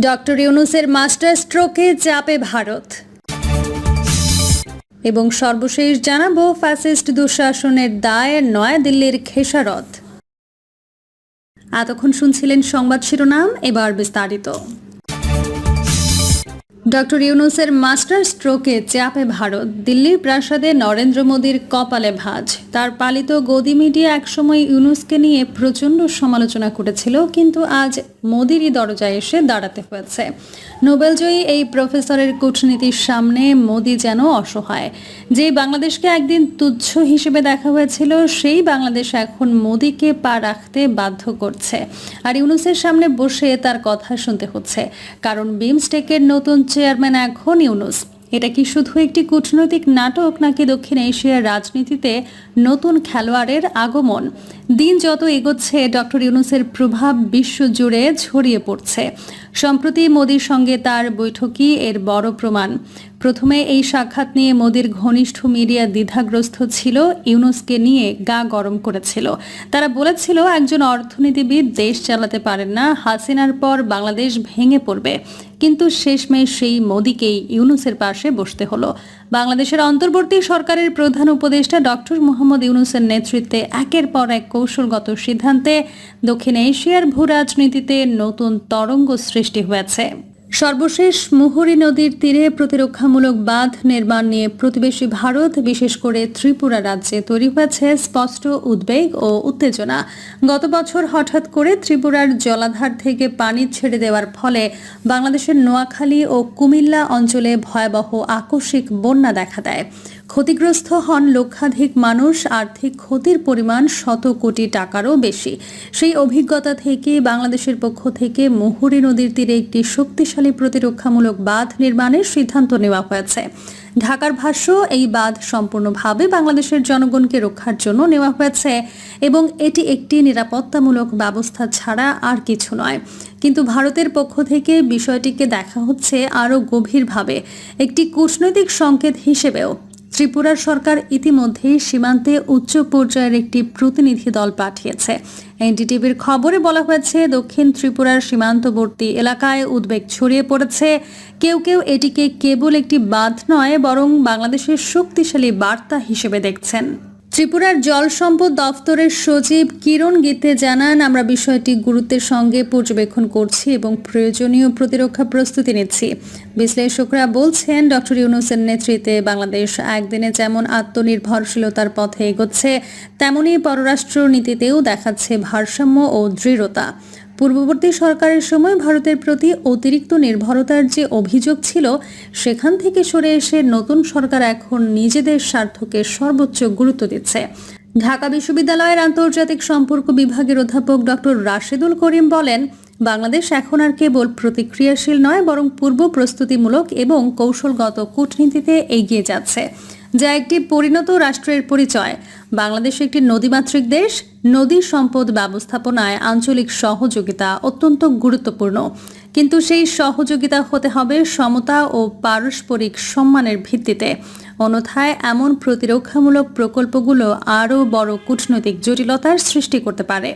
Doctor ইউনুসের master স্ট্রোকে চাপে ভারত। এবং সর্বশেষ জানাব, ফ্যাসিস্ট দুঃশাসনের দায় নয়াদিল্লির খেসারত। এতক্ষণ শুনছিলেন সংবাদ শিরোনাম, এবার বিস্তারিত। ডক্টর ইউনুসের মাস্টার স্ট্রোকে চাপে ভারত। দিল্লির প্রাসাদে নরেন্দ্র মোদীর কপালে ভাঁজ। তার পালিত গদি মিডিয়া একসময় ইউনুসকে নিয়ে প্রচণ্ড সমালোচনা করেছিল, কিন্তু আজ মোদিরই দরজায় এসে দাঁড়াতে হয়েছে। নোবেলজয়ী এই প্রফেসরের কূটনীতির সামনে মোদি যেন অসহায়। যে বাংলাদেশকে একদিন তুচ্ছ হিসেবে দেখা হয়েছিল, সেই বাংলাদেশ এখন মোদিকে পা রাখতে বাধ্য করছে। আর ইউনুসের সামনে বসে তার কথা শুনতে হচ্ছে। কারণ বিমস্টেকের নতুন চেয়ারম্যান এখন ইউনুস। এটা কি শুধু একটি কূটনৈতিক নাটক, নাকি দক্ষিণ এশিয়ার রাজনীতিতে নতুন খেলোয়াড়ের আগমন। দিন যত এগোচ্ছে, ডক্টর ইউনুসের প্রভাব বিশ্বজুড়ে ছড়িয়ে পড়ছে। সম্প্রতি মোদির সঙ্গে তার বৈঠকই এর বড় প্রমাণ। প্রথমে এই সাক্ষাৎ নিয়ে মোদির ঘনিষ্ঠ মিডিয়া দ্বিধাগ্রস্ত ছিল, ইউনুসকে নিয়ে গা গরম করেছিল। তারা বলেছিল, একজন অর্থনীতিবিদ দেশ চালাতে পারেন না, হাসিনার পর বাংলাদেশ ভেঙে পড়বে। কিন্তু শেষমেশ সেই মোদিকেই ইউনুসের পাশে বসতে হলো। বাংলাদেশের অন্তর্বর্তী সরকারের প্রধান উপদেষ্টা ডক্টর মোহাম্মদ ইউনুসের নেতৃত্বে একের পর এক কৌশলগত সিদ্ধান্তে দক্ষিণ এশিয়ার ভূ রাজনীতিতে নতুন তরঙ্গ সৃষ্টি হয়েছে। সর্বশেষ মুহুরী নদীর তীরে প্রতিরক্ষামূলক বাঁধ নির্মাণ নিয়ে প্রতিবেশী ভারত, বিশেষ করে ত্রিপুরা রাজ্যে তৈরি হয়েছে স্পষ্ট উদ্বেগ ও উত্তেজনা। গত বছর হঠাৎ করে ত্রিপুরার জলাধার থেকে পানি ছেড়ে দেওয়ার ফলে বাংলাদেশের নোয়াখালী ও কুমিল্লা অঞ্চলে ভয়াবহ আকস্মিক বন্যা দেখা দেয়। ক্ষতিগ্রস্ত হন লক্ষাধিক মানুষ, আর্থিক ক্ষতির পরিমাণ শত কোটি টাকারও বেশি। সেই অভিজ্ঞতা থেকে বাংলাদেশের পক্ষ থেকে মুহুরী নদীর তীরে একটি শক্তিশালী প্রতিরক্ষামূলক বাঁধ নির্মাণের সিদ্ধান্ত নেওয়া হয়েছে। ঢাকার ভাষ্য, এই বাঁধ সম্পূর্ণভাবে বাংলাদেশের জনগণকে রক্ষার জন্য নেওয়া হয়েছে এবং এটি একটি নিরাপত্তামূলক ব্যবস্থা ছাড়া আর কিছু নয়। কিন্তু ভারতের পক্ষ থেকে বিষয়টিকে দেখা হচ্ছে আরও গভীরভাবে। একটি কূটনৈতিক সংকেত হিসেবেও ত্রিপুরার সরকার ইতিমধ্যেই সীমান্তে উচ্চ পর্যায়ের একটি প্রতিনিধি দল পাঠিয়েছে। এনডিটিভির খবরে বলা হয়েছে, দক্ষিণ ত্রিপুরার সীমান্তবর্তী এলাকায় উদ্বেগ ছড়িয়ে পড়েছে। কেউ কেউ এটিকে কেবল একটি বাঁধ নয়, বরং বাংলাদেশের শক্তিশালী বার্তা হিসেবে দেখছেন। ত্রিপুরার জল সম্পদ দফতরের সচিব কিরণ গীতে জানান, আমরা বিষয়টি গুরুত্বের সঙ্গে পর্যবেক্ষণ করছি এবং প্রয়োজনীয় প্রতিরক্ষা প্রস্তুতি নিচ্ছি। বিশ্লেষকরা বলছেন, ডক্টর ইউনুসের নেতৃত্বে বাংলাদেশ একদিনে যেমন আত্মনির্ভরশীলতার পথে এগোচ্ছে তেমনই পররাষ্ট্র নীতিতেও দেখাচ্ছে ভারসাম্য ও দৃঢ়তা। পূর্ববর্তী সরকারের সময় ভারতের প্রতি অতিরিক্ত নির্ভরতার যে অভিযোগ ছিল, সেখান থেকে সরে এসে নতুন সরকার এখন নিজেদের স্বার্থকে সর্বোচ্চ গুরুত্ব দিচ্ছে। ঢাকা বিশ্ববিদ্যালয়ের আন্তর্জাতিক সম্পর্ক বিভাগের অধ্যাপক ডক্টর রাশেদুল করিম বলেন, বাংলাদেশ এখন আর কেবল প্রতিক্রিয়াশীল নয়, বরং পূর্ব প্রস্তুতিমূলক এবং কৌশলগত কূটনীতিতে এগিয়ে যাচ্ছে, যা একটি পরিণত রাষ্ট্রের পরিচয়। বাংলাদেশ একটি নদীমাতৃক দেশ। নদী সম্পদ ব্যবস্থাপনায় আঞ্চলিক সহযোগিতা অত্যন্ত গুরুত্বপূর্ণ। কিন্তু সেই সহযোগিতা হতে হবে সমতা ও পারস্পরিক সম্মানের ভিত্তিতে। অন্যথায় এমন প্রতিরক্ষামূলক প্রকল্পগুলো আরও বড় কূটনৈতিক জটিলতার সৃষ্টি করতে পারে।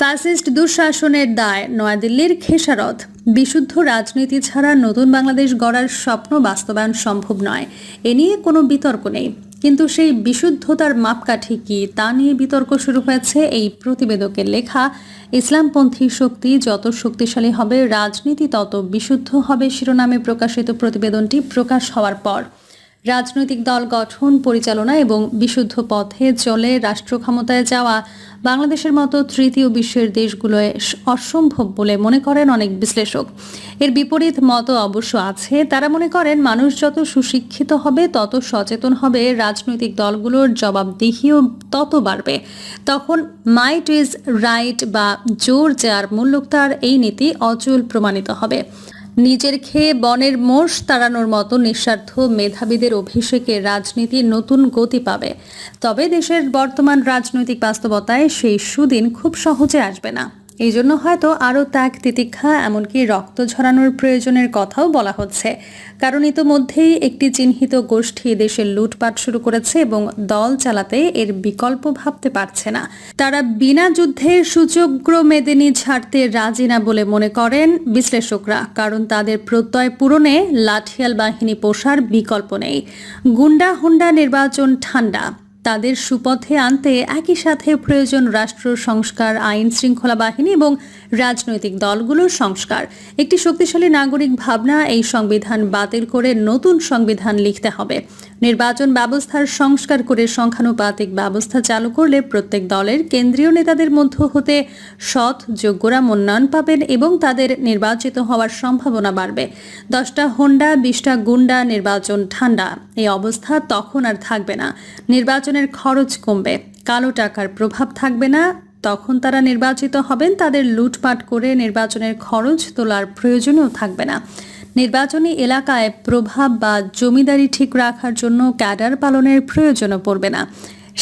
ফ্যাসিস্ট দুঃশাসনের দায়, নয়াদিল্লির খেসারত। বিশুদ্ধ রাজনীতি ছাড়া নতুন বাংলাদেশ গড়ার স্বপ্ন বাস্তবায়ন সম্ভব নয়। এ নিয়ে কোনো বিতর্ক নেই। কিন্তু সেই বিশুদ্ধতার মাপকাঠি কি, তা নিয়ে বিতর্ক শুরু হয়েছে এই প্রতিবেদকের লেখা। ইসলামপন্থী শক্তি যত শক্তিশালী হবে, রাজনীতি তত বিশুদ্ধ হবে শিরোনামে প্রকাশিত প্রতিবেদনটি প্রকাশ হওয়ার পর। রাজনৈতিক দল গঠন, পরিচালনা এবং বিশুদ্ধ পথে চলে রাষ্ট্র ক্ষমতায় যাওয়া বাংলাদেশের মতো তৃতীয় বিশ্বের দেশগুলোয় অসম্ভব বলে মনে করেন অনেক বিশ্লেষক। এর বিপরীত মত অবশ্য আছে। তারা মনে করেন, মানুষ যত সুশিক্ষিত হবে, তত সচেতন হবে, রাজনৈতিক দলগুলোর জবাবদিহিও তত বাড়বে। তখন মাইট ইজ রাইট বা জোর যার মূল্যতার এই নীতি অচল প্রমাণিত হবে। নিজের খেয়ে বনের মোষ তাড়ানোর মতো নিঃস্বার্থ মেধাবীদের অভিষেকে রাজনীতি নতুন গতি পাবে। তবে দেশের বর্তমান রাজনৈতিক বাস্তবতায় সেই সুদিন খুব সহজে আসবে না। এই জন্য হয়তো আরও ত্যাগ তিতিক্ষা, এমনকি রক্ত ঝরানোর প্রয়োজনের কথাও বলা হচ্ছে। কারণ ইতোমধ্যেই একটি চিহ্নিত গোষ্ঠী দেশের লুটপাট শুরু করেছে এবং দল চালাতে এর বিকল্প ভাবতে পারছে না। তারা বিনা যুদ্ধে সুযোগ্র মেদিনী ছাড়তে রাজি না বলে মনে করেন বিশ্লেষকরা, কারণ তাদের প্রত্যয় পূরণে লাঠিয়াল বাহিনী পোষার বিকল্প নেই। গুন্ডা হুন্ডা নির্বাচন ঠান্ডা। তাদের সুপথে আনতে একই সাথে প্রয়োজন রাষ্ট্র সংস্কার, আইন শৃঙ্খলা বাহিনী এবং রাজনৈতিক দলগুলোর সংস্কার। একটি শক্তিশালী নাগরিক ভাবনা এই সংবিধান বাতিল করে নতুন সংবিধান লিখতে হবে। নির্বাচন ব্যবস্থার সংস্কার করে সংখ্যানুপাতিক ব্যবস্থা চালু করলে প্রত্যেক দলের কেন্দ্রীয় নেতাদের মধ্য হতে সৎ, যোগ্যরা মনোনয়ন পাবেন এবং তাদের নির্বাচিত হওয়ার সম্ভাবনা বাড়বে। দশটা হোন্ডা, বিশটা গুন্ডা, নির্বাচন ঠান্ডা। এই অবস্থা তখন আর থাকবে না। নির্বাচনের খরচ কমবে। কালো টাকার প্রভাব থাকবে না। তখন তারা নির্বাচিত হবেন, তাদের লুটপাট করে নির্বাচনের খরচ তোলার প্রয়োজনও থাকবে না। নির্বাচনী এলাকায় প্রভাব বা জমিদারি ঠিক রাখার জন্য ক্যাডার পালনের প্রয়োজনও পড়বে না।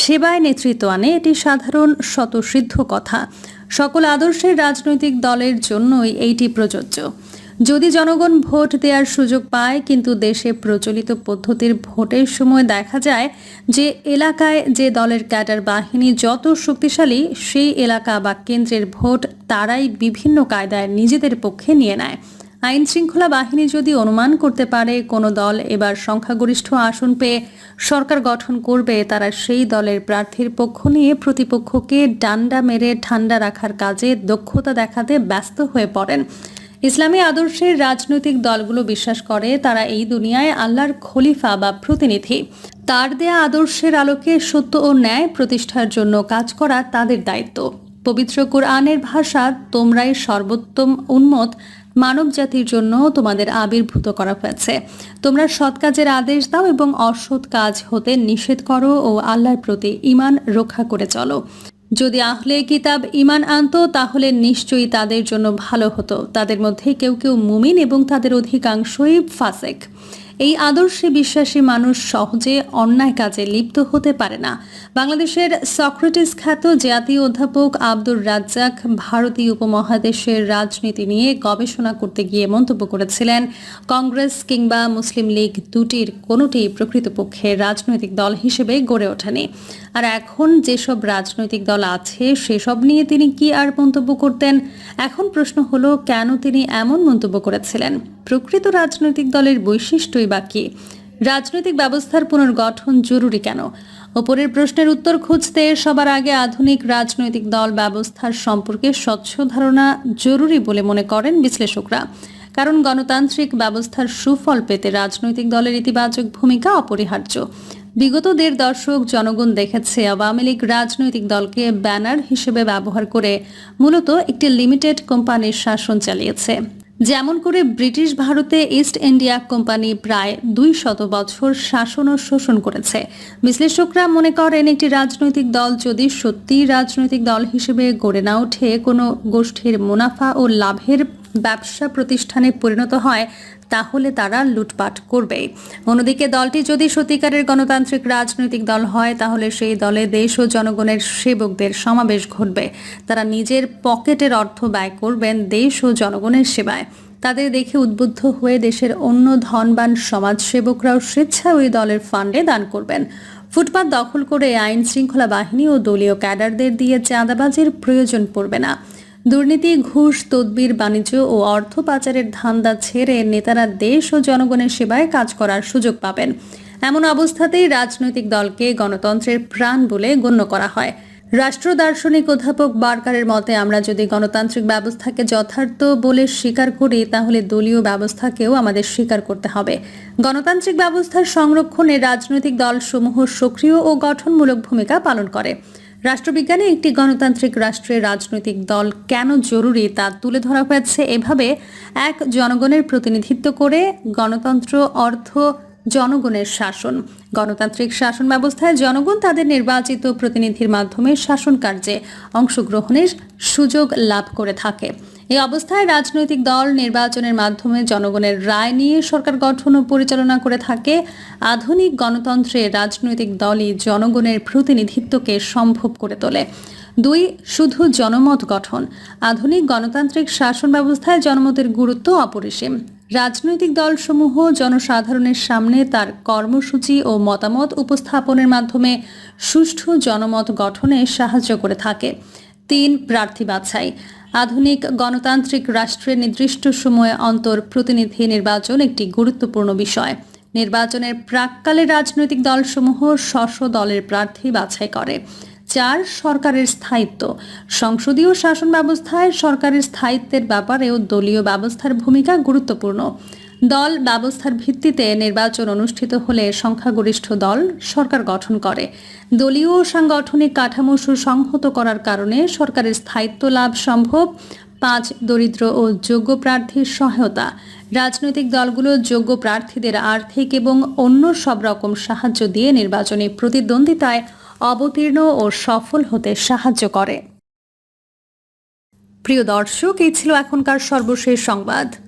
সেবায় নেতৃত্ব আনে এটি সাধারণ স্বতঃসিদ্ধ কথা। সকল আদর্শের রাজনৈতিক দলের জন্যই এইটি প্রযোজ্য। যদি জনগণ ভোট দেওয়ার সুযোগ পায়, কিন্তু দেশে প্রচলিত পদ্ধতির ভোটের সময় দেখা যায় যে এলাকায় যে দলের ক্যাডার বাহিনী যত শক্তিশালী, সেই এলাকা বা কেন্দ্রের ভোট তারাই বিভিন্ন কায়দায় নিজেদের পক্ষে নিয়ে নেয়। আইন শৃঙ্খলা বাহিনী যদি অনুমান করতে পারে কোনো দল এবার সংখ্যাগরিষ্ঠ আসন পেয়ে সরকার গঠন করবে, তারা সেই দলের প্রার্থীর পক্ষ নিয়ে প্রতিপক্ষকে ডান্ডা মেরে ঠান্ডা রাখার কাজে দক্ষতা দেখাতে ব্যস্ত হয়ে পড়েন। ইসলামী আদর্শের রাজনৈতিক দলগুলো বিশ্বাস করে, তারা এই দুনিয়ায় আল্লাহর খলিফা বা প্রতিনিধি। তার দেয়া আদর্শের আলোকে সত্য ও ন্যায় প্রতিষ্ঠার জন্য কাজ করা তাদের দায়িত্ব। পবিত্র কোরআনের ভাষা, তোমরাই সর্বোত্তম উন্মত মানব জাতির জন্য তোমাদের আবির্ভূত করা হয়েছে। তোমরা সৎ কাজের আদেশ দাও এবং অসৎ কাজ হতে নিষেধ করো ও আল্লাহর প্রতি ইমান রক্ষা করে চলো। যদি আহলে কিতাব ইমান আনত, তাহলে নিশ্চয়ই তাদের জন্য ভালো হতো। তাদের মধ্যে কেউ কেউ মুমিন এবং তাদের অধিকাংশই ফাসেক। এই আদর্শে বিশ্বাসী মানুষ সহজে অন্যায় কাজে লিপ্ত হতে পারে না। বাংলাদেশের সক্রেটিস খ্যাত জাতীয় অধ্যাপক আব্দুর রাজ্জাক ভারতীয় উপমহাদেশের রাজনীতি নিয়ে গবেষণা করতে গিয়ে মন্তব্য করেছিলেন। কংগ্রেস কিংবা মুসলিম লীগ দুটির কোনোটি প্রকৃতপক্ষে রাজনৈতিক দল হিসেবে গড়ে ওঠেনি। আর এখন যেসব রাজনৈতিক দল আছে, সেসব নিয়ে তিনি কি আর মন্তব্য করতেন? এখন প্রশ্ন হলো, কেন তিনি এমন মন্তব্য করেছিলেন? প্রকৃত রাজনৈতিক দলের বৈশিষ্ট্যই বা কি রাজনৈতিক ব্যবস্থার পুনর্গঠন জরুরি কেন? ওপরের প্রশ্নের উত্তর খুঁজতে সবার আগে আধুনিক রাজনৈতিক দল ব্যবস্থার সম্পর্কে স্বচ্ছ ধারণা জরুরি বলে মনে করেন বিশ্লেষকরা। কারণ গণতান্ত্রিক ব্যবস্থার সুফল পেতে রাজনৈতিক দলের ইতিবাচক ভূমিকা অপরিহার্য। বিগত দেড় দশক জনগণ দেখেছে আওয়ামী লীগ রাজনৈতিক দলকে ব্যানার হিসেবে ব্যবহার করে মূলত একটি লিমিটেড কোম্পানির শাসন চালিয়েছে। যেমন করে ব্রিটিশ ভারতে ইস্ট ইন্ডিয়া কোম্পানি প্রায় দুই শত বছর শাসন ও শোষণ করেছে। বিশ্লেষকরা মনে করেন একটি রাজনৈতিক দল যদি সত্যি রাজনৈতিক দল হিসেবে গড়ে না ওঠে, কোনো গোষ্ঠীর মুনাফা ও লাভের ব্যবসা প্রতিষ্ঠানে পরিণত হয় তাহলে তারা লুটপাট করবে। অন্যদিকে দলটি যদি সত্যিকারের গণতান্ত্রিক রাজনৈতিক দল হয়, তাহলে সেই দলে দেশ ও জনগণের সেবকদের সমাবেশ ঘটবে। তারা নিজের পকেটের অর্থ ব্যয় করবেন দেশ ও জনগণের সেবায়। তাদের দেখে উদ্বুদ্ধ হয়ে দেশের অন্য ধনবান সমাজসেবকরাও স্বেচ্ছা ওই দলের ফান্ডে দান করবেন। ফুটপাত দখল করে আইন শৃঙ্খলা বাহিনী ও দলীয় ক্যাডারদের দিয়ে চাঁদাবাজির প্রয়োজন পড়বে না। দুর্নীতি, ঘুষ, তদবির, বাণিজ্য ও অর্থ পাচারের ধান্দা ছেড়ে নেতারা দেশ ও জনগণের সেবায় কাজ করার সুযোগ পাবেন। এমন অবস্থাতেই রাজনৈতিক দলকে গণতন্ত্রের প্রাণ বলে গণ্য করা হয়। রাষ্ট্র দার্শনিক অধ্যাপক বার্কারের মতে, আমরা যদি গণতান্ত্রিক ব্যবস্থাকে যথার্থ বলে স্বীকার করি, তাহলে দলীয় ব্যবস্থাকেও আমাদের স্বীকার করতে হবে। গণতান্ত্রিক ব্যবস্থার সংরক্ষণে রাজনৈতিক দলসমূহ সক্রিয় ও গঠনমূলক ভূমিকা পালন করে। রাষ্ট্রবিজ্ঞানে একটি গণতান্ত্রিক রাষ্ট্রের রাজনৈতিক দল কেন জরুরি তা তুলে ধরা হয়েছে এভাবে এক জনগণের প্রতিনিধিত্ব করে গণতন্ত্র, অর্থ, জনগণের শাসন। গণতান্ত্রিক শাসন ব্যবস্থায় জনগণ তাদের নির্বাচিত প্রতিনিধির মাধ্যমে শাসন কার্যে অংশগ্রহণের সুযোগ লাভ করে থাকে। এই অবস্থায় রাজনৈতিক দল নির্বাচনের মাধ্যমে জনগণের রায় নিয়ে সরকার গঠন ও পরিচালনা করে থাকে। আধুনিক গণতন্ত্রে রাজনৈতিক দলই জনগণের প্রতিনিধিত্বকে সম্ভব করে তোলে। দুই, শুধু জনমত গঠন। আধুনিক গণতান্ত্রিক শাসন ব্যবস্থায় জনমতের গুরুত্ব অপরিসীম। রাজনৈতিক দলসমূহ জনসাধারণের সামনে তার কর্মসূচি ও মতামত উপস্থাপনের মাধ্যমে সুষ্ঠু জনমত গঠনে সাহায্য করে থাকে। তিন, প্রার্থী বাছাই। আধুনিক গণতান্ত্রিক রাষ্ট্রের নির্দিষ্ট সময়ে অন্তর প্রতিনিধি নির্বাচন একটি গুরুত্বপূর্ণ বিষয়। নির্বাচনের প্রাককালে রাজনৈতিক দলসমূহ স্ব দলের প্রার্থী বাছাই করে। চার সরকারের স্থায়িত্ব। সংসদীয় শাসন ব্যবস্থায় সরকারের স্থায়িত্বের ব্যাপারেও দলীয় ব্যবস্থার ভূমিকা গুরুত্বপূর্ণ। দল ব্যবস্থার ভিত্তিতে নির্বাচন অনুষ্ঠিত হলে সংখ্যাগরিষ্ঠ দল সরকার গঠন করে। দলীয় সাংগঠনিক কাঠামো সুসংহত করার কারণে সরকারের স্থায়িত্ব লাভ সম্ভব। পাঁচ, দরিদ্র ও যোগ্য প্রার্থীর সহায়তা। রাজনৈতিক দলগুলো যোগ্য প্রার্থীদের আর্থিক এবং অন্য সব রকম সাহায্য দিয়ে নির্বাচনী প্রতিদ্বন্দ্বিতায় অবতীর্ণ ও সফল হতে সাহায্য করে। প্রিয় দর্শক, এই ছিল এখনকার সর্বশেষ সংবাদ।